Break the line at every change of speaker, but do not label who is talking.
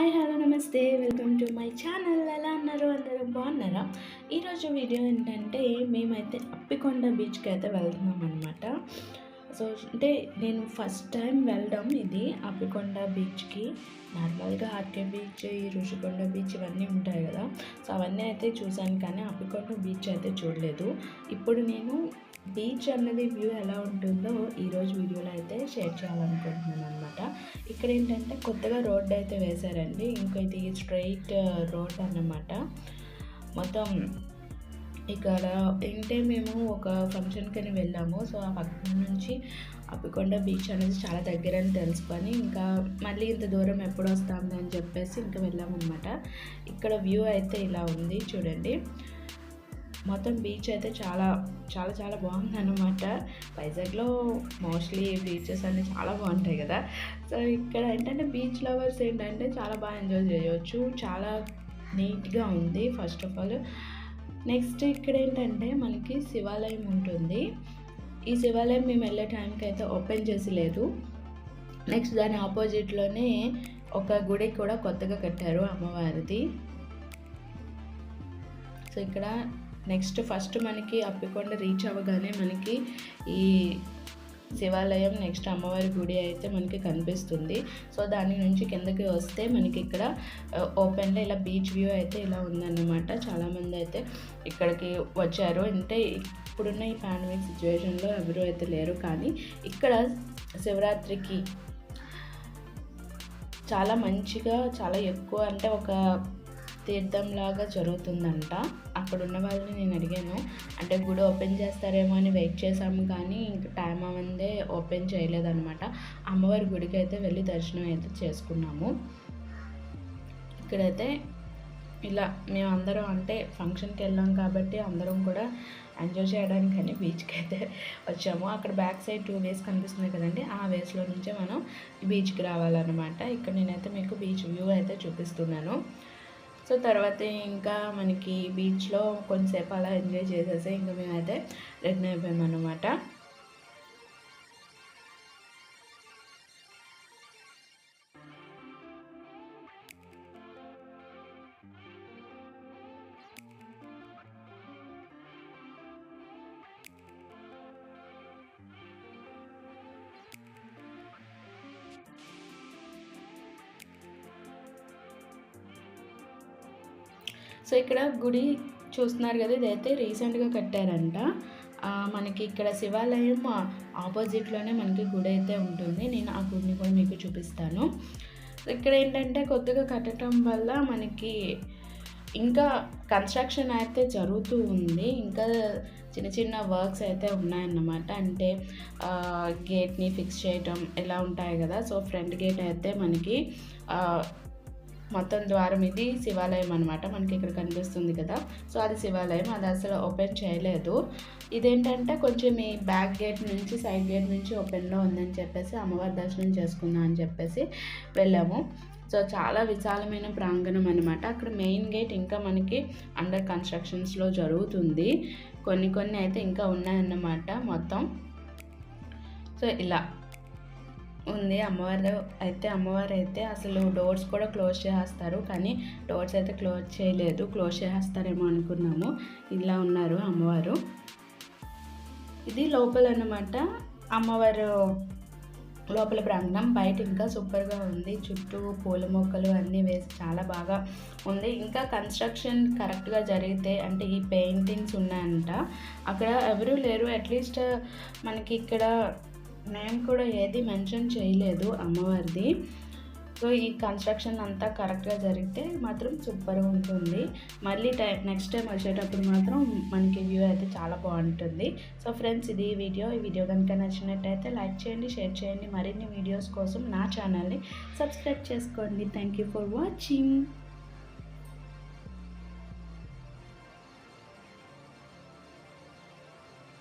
Hi hello నమస్తే. Welcome to my channel. ఎలా అన్నారు అందరూ బాగున్నారా? ఈరోజు వీడియో ఏంటంటే మేమైతే అప్పికొండ బీచ్కి అయితే వెళ్తున్నాం అనమాట సో అంటే నేను ఫస్ట్ టైం వెళ్ళడం ఇది అప్పికొండ బీచ్కి. నార్మల్గా ఆర్కే బీచ్ ఈ ఋషికొండ బీచ్ ఇవన్నీ ఉంటాయి కదా. సో అవన్నీ అయితే చూశాను కానీ అప్పికొండ బీచ్ అయితే చూడలేదు. ఇప్పుడు నేను బీచ్ అన్నది వ్యూ ఎలా ఉంటుందో ఈరోజు వీడియోలో అయితే షేర్ చేయాలనుకుంటున్నాను అనమాట ఇక్కడ ఏంటంటే కొత్తగా రోడ్ అయితే వేశారండి. ఇంకా ఇది స్ట్రైట్ రోడ్ అన్నమాట. మొత్తం ఇక్కడ ఏంటంటే మేము ఒక ఫంక్షన్కని వెళ్ళాము. సో ఆ పక్కన నుంచి అప్పికొండ బీచ్ అనేది చాలా దగ్గర అని తెలుసుకొని ఇంకా మళ్ళీ ఇంత దూరం ఎప్పుడు వస్తాము అని చెప్పేసి ఇంకా వెళ్ళామన్నమాట. ఇక్కడ వ్యూ అయితే ఇలా ఉంది చూడండి. మొత్తం బీచ్ అయితే చాలా చాలా చాలా బాగుంది అనమాట వైజాగ్లో మోస్ట్లీ బీచెస్ అన్నీ చాలా బాగుంటాయి కదా. సో ఇక్కడ ఏంటంటే బీచ్ లవర్స్ ఏంటంటే చాలా బాగా ఎంజాయ్ చేయవచ్చు చాలా నీట్గా ఉంది ఫస్ట్ ఆఫ్ ఆల్ నెక్స్ట్ ఇక్కడ ఏంటంటే మనకి శివాలయం ఉంటుంది. ఈ శివాలయం మేము వెళ్ళే టైంకి అయితే ఓపెన్ చేసి లేదు. నెక్స్ట్ దాని ఆపోజిట్లోనే ఒక గుడి కూడా కొత్తగా కట్టారు అమ్మవారిది. సో ఇక్కడ నెక్స్ట్ ఫస్ట్ మనకి అప్పికొండ రీచ్ అవ్వగానే మనకి ఈ శివాలయం నెక్స్ట్ అమ్మవారి గుడి అయితే మనకి కనిపిస్తుంది. సో దాని నుంచి కిందకి వస్తే మనకి ఇక్కడ ఓపెన్లో ఇలా బీచ్ వ్యూ అయితే ఇలా ఉందన్నమాట. చాలామంది అయితే ఇక్కడికి వచ్చారు. అంటే ఇప్పుడున్న ఈ పాండమిక్ సిచ్యువేషన్లో ఎవరు అయితే లేరు. కానీ ఇక్కడ శివరాత్రికి చాలా మంచిగా చాలా ఎక్కువ అంటే ఒక తీర్థంలాగా జరుగుతుందంట. అక్కడ ఉన్న వాళ్ళని నేను అడిగాను. అంటే గుడి ఓపెన్ చేస్తారేమో అని వెయిట్ చేసాము కానీ ఇంక టైం అవందే ఓపెన్ చేయలేదన్నమాట. అమ్మవారి గుడికి అయితే వెళ్ళి దర్శనం అయితే చేసుకున్నాము. ఇక్కడైతే ఇలా మేము అందరం అంటే ఫంక్షన్కి వెళ్ళాం కాబట్టి అందరం కూడా ఎంజాయ్ చేయడానికి బీచ్కి అయితే వచ్చాము. అక్కడ బ్యాక్ సైడ్ టూ వేస్ కనిపిస్తుంది కదండి. ఆ వేస్లో నుంచే మనం బీచ్కి రావాలన్నమాట. ఇక్కడ నేనైతే మీకు బీచ్ వ్యూ అయితే చూపిస్తున్నాను. సో తర్వాత ఇంకా మనకి బీచ్లో కొంతసేపు అలా ఎంజాయ్ చేసేసి ఇంకా మేమైతే రిటర్న్ అయిపోయామన్నమాట. సో ఇక్కడ గుడి చూస్తున్నారు కదా ఇదైతే రీసెంట్గా కట్టారంట. మనకి ఇక్కడ శివాలయం ఆపోజిట్లోనే మనకి గుడి అయితే ఉంటుంది. నేను ఆ గుడిని కూడా మీకు చూపిస్తాను. ఇక్కడ ఏంటంటే కొత్తగా కట్టడం వల్ల మనకి ఇంకా కన్స్ట్రక్షన్ అయితే జరుగుతూ ఉంది. ఇంకా చిన్న చిన్న వర్క్స్ అయితే ఉన్నాయన్నమాట. అంటే గేట్ని ఫిక్స్ చేయటం ఎలా ఉంటాయి కదా సో ఫ్రంట్ గేట్ అయితే మనకి మొత్తం ద్వారం ఇది శివాలయం అనమాట మనకి ఇక్కడ కనిపిస్తుంది కదా. సో అది శివాలయం. అది అసలు ఓపెన్ చేయలేదు. ఇదేంటంటే కొంచెం ఈ బ్యాక్ గేట్ నుంచి సైడ్ గేట్ నుంచి ఓపెన్లో ఉందని చెప్పేసి అమ్మవారి దర్శనం చేసుకుందాం అని చెప్పేసి వెళ్ళాము. సో చాలా విశాలమైన ప్రాంగణం అనమాట అక్కడ మెయిన్ గేట్ ఇంకా మనకి అండర్ కన్స్ట్రక్షన్స్లో జరుగుతుంది. కొన్ని కొన్ని అయితే ఇంకా ఉన్నాయన్నమాట మొత్తం. సో ఇలా ఉంది. అమ్మవారు అయితే అమ్మవారు అయితే అసలు డోర్స్ కూడా క్లోజ్ చేస్తారు కానీ డోర్స్ అయితే క్లోజ్ చేయలేదు. క్లోజ్ చేస్తారేమో అనుకున్నాము. ఇలా ఉన్నారు అమ్మవారు. ఇది లోపల అన్నమాట అమ్మవారు లోపల ప్రాంగణం. బయట ఇంకా సూపర్గా ఉంది. చుట్టూ పూల మొక్కలు అన్నీ వేసి చాలా బాగా ఉంది. ఇంకా కన్స్ట్రక్షన్ కరెక్ట్గా జరిగితే అంటే ఈ పెయింటింగ్స్ ఉన్నాయంట. అక్కడ ఎవరూ లేరు. అట్లీస్ట్ మనకి ఇక్కడ నేమ్ కూడా ఏది మెన్షన్ చేయలేదు అమ్మవారిది. సో ఈ కన్స్ట్రక్షన్ అంతా కరెక్ట్గా జరిగితే మాత్రం సూపర్గా ఉంటుంది. మళ్ళీ టైం నెక్స్ట్ టైం వచ్చేటప్పుడు మాత్రం మనకి వ్యూ అయితే చాలా బాగుంటుంది. సో ఫ్రెండ్స్ ఇది వీడియో ఈ వీడియో కనుక నచ్చినట్టయితే లైక్ చేయండి షేర్ చేయండి. మరిన్ని వీడియోస్ కోసం నా ఛానల్ని సబ్స్క్రైబ్ చేసుకోండి. Thank you for watching